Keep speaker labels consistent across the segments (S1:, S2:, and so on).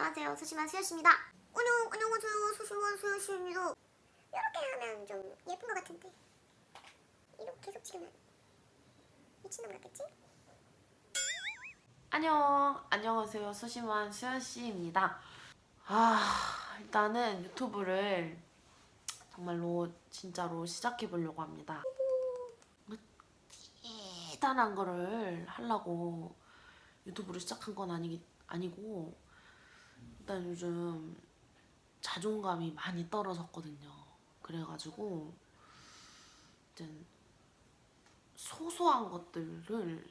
S1: 안녕하세요. 수시만 수요씨입니다. 안녕, 안녕하세요. 수시만 수요씨입니다. 이렇게 하면 좀 예쁜 것 같은데. 이렇게 계속 찍으면 미친놈 같겠지?
S2: 안녕, 안녕하세요. 수심한 수연씨입니다. 아, 일단은 유튜브를 정말로 진짜로 시작해 보려고 합니다. 뭐 대단한 거를 하려고 유튜브를 시작한 건 아니, 아니고, 일단 요즘 자존감이 많이 떨어졌거든요. 그래가지고, 이제 소소한 것들을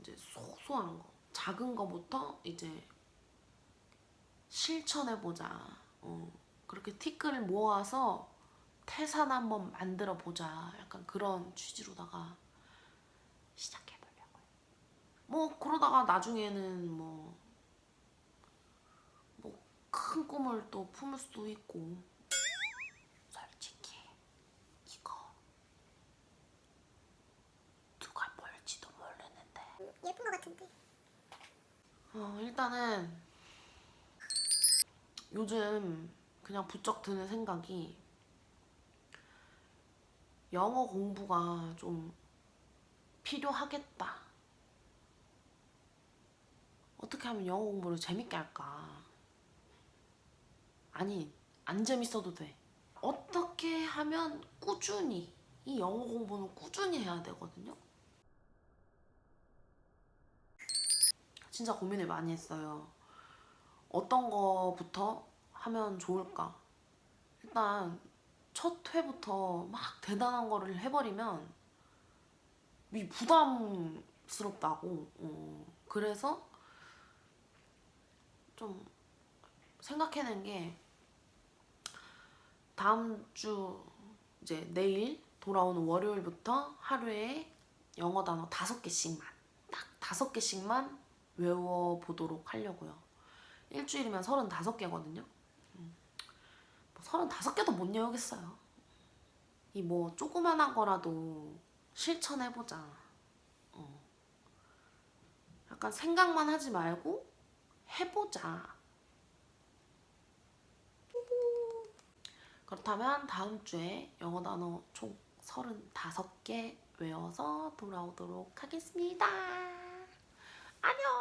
S2: 이제 소소한 거, 작은 거부터 이제 실천해보자. 어, 그렇게 티끌을 모아서 태산 한번 만들어 보자. 약간 그런 취지로다가 시작해보려고요. 뭐 그러다가 나중에는 뭐뭐 큰 꿈을 또 품을 수도 있고 솔직히 이거 누가 볼지도 모르는데
S1: 예쁜 것 같은데.
S2: 어, 일단은 요즘 그냥 부쩍 드는 생각이 영어 공부가 좀 필요하겠다. 어떻게 하면 영어 공부를 재밌게 할까? 아니, 안 재밌어도 돼. 어떻게 하면 꾸준히, 이 영어 공부는 꾸준히 해야 되거든요? 진짜 고민을 많이 했어요. 어떤 거부터 하면 좋을까? 일단 첫 회부터 막 대단한 거를 해버리면 이 부담스럽다고. 어, 그래서 좀 생각해낸 게 다음 주 이제 내일 돌아오는 월요일부터 하루에 영어 단어 다섯 개씩만 딱 다섯 개씩만 외워보도록 하려고요. 일주일이면 35개거든요. 음. 뭐 35개도 못 외우겠어요. 이 뭐 조그만한 거라도 실천해보자. 어. 약간 생각만 하지 말고 해보자. 그렇다면 다음 주에 영어 단어 총 35개 외워서 돌아오도록 하겠습니다. 안녕!